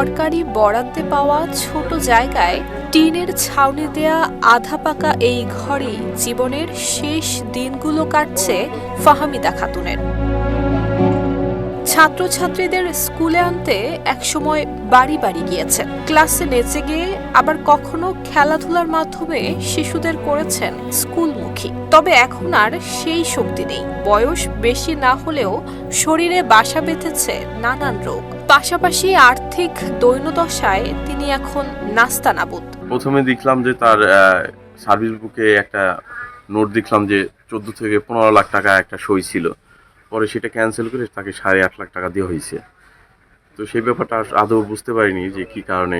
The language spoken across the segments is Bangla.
সরকারি বরাদ্দে পাওয়া ছোট জায়গায় টিনের ছাউনি দেয়া আধা পাকা এই ঘরেই জীবনের শেষ দিনগুলো কাটছে ফাহামিদা খাতুনের। ছাত্রছাত্রীদের স্কুলে আনতে একসময় বাড়ি বাড়ি গিয়েছেন ক্লাসে নেচে গিয়ে আবার কখনো খেলাধুলার মাধ্যমে শিশুদের করেছেন স্কুলমুখী। তবে এখন আর সেই শক্তি নেই। বয়স বেশি না হলেও শরীরে বাসা বেঁধেছে নানান রোগ। পাশাপাশি আর্থিক দৈন্যদশায় তিনি এখন নাস্তা নাবুদ প্রথমে দেখলাম যে তার সার্ভিস বুকে একটা নোট দেখলাম যে চোদ্দ থেকে পনেরো লাখ টাকা একটা সই ছিল। পরে সেটা ক্যান্সেল করে তাকে সাড়ে আট লাখ টাকা দেওয়া হয়েছে। তো সেই ব্যাপারটা আদৌ বুঝতে পারিনি যে কি কারণে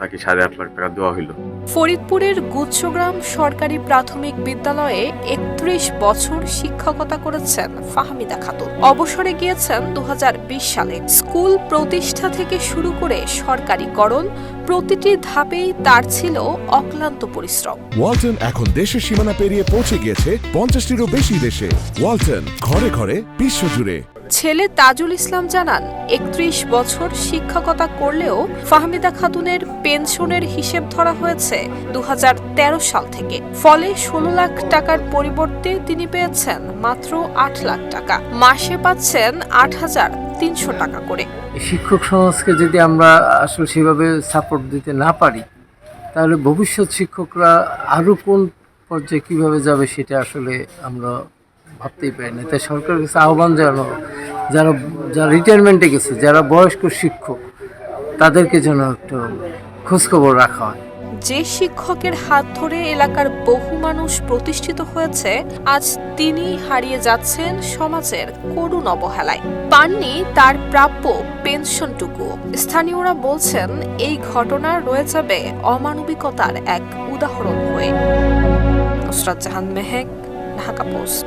তাকে সাড়ে আট লাখ টাকা দেওয়া হইল। ফরিদপুরের গুচ্ছগ্রাম সরকারি প্রাথমিক বিদ্যালয়ে একত্রিশ বছর শিক্ষকতা করেছেন ফাহমিদা খাতুন। অবসরে গিয়েছেন দুই হাজার বিশ সালে। স্কুল প্রতিষ্ঠা থেকে শুরু করে সরকারিকরণ প্রতিটি ধাপেই তার ছিল অক্লান্ত পরিশ্রম। ওয়ালটন এখন দেশের সীমানা পেরিয়ে পৌঁছে গিয়েছে পঞ্চাশটিরও বেশি দেশে। ওয়ালটন ঘরে ঘরে বিশ্বজুড়ে। ছেলে তাজুল ইসলাম জানান, একত্রিশ বছর শিক্ষকতা করলেও ফাহমিদা খাতুনের পেনশনের হিসেব ধরা হয়েছে দু হাজার তেরো সাল থেকে। ফলে ষোলো লাখ টাকার পরিবর্তে তিনি পেয়েছেন মাত্র আট লাখ টাকা। মাসে পাচ্ছেন আট হাজার তিনশো টাকা করে। শিক্ষক সমাজকে যদি আমরা আসলে সেভাবে সাপোর্ট দিতে না পারি, তাহলে ভবিষ্যৎ শিক্ষকরা আরও কোন পর্যায়ে কীভাবে যাবে সেটা আসলে আমরা ভাবতেই পারি না তাই সরকারের কাছে আহ্বান জানানো যারা যারা রিটায়ারমেন্টে গেছে, যারা বয়স্ক শিক্ষক, তাদেরকে যেন একটু খোঁজখবর রাখা হয়। যে শিক্ষকের হাত ধরে এলাকার বহু মানুষ প্রতিষ্ঠিত হয়েছে, আজ তিনি হারিয়ে যাচ্ছেন সমাজের করুণ অবহেলায়। পাননি তার প্রাপ্য পেনশনটুকু। স্থানীয়রা বলছেন, এই ঘটনা রয়ে যাবে অমানবিকতার এক উদাহরণ হয়ে। নুসরাত জাহান মেহেক, ঢাকা পোস্ট।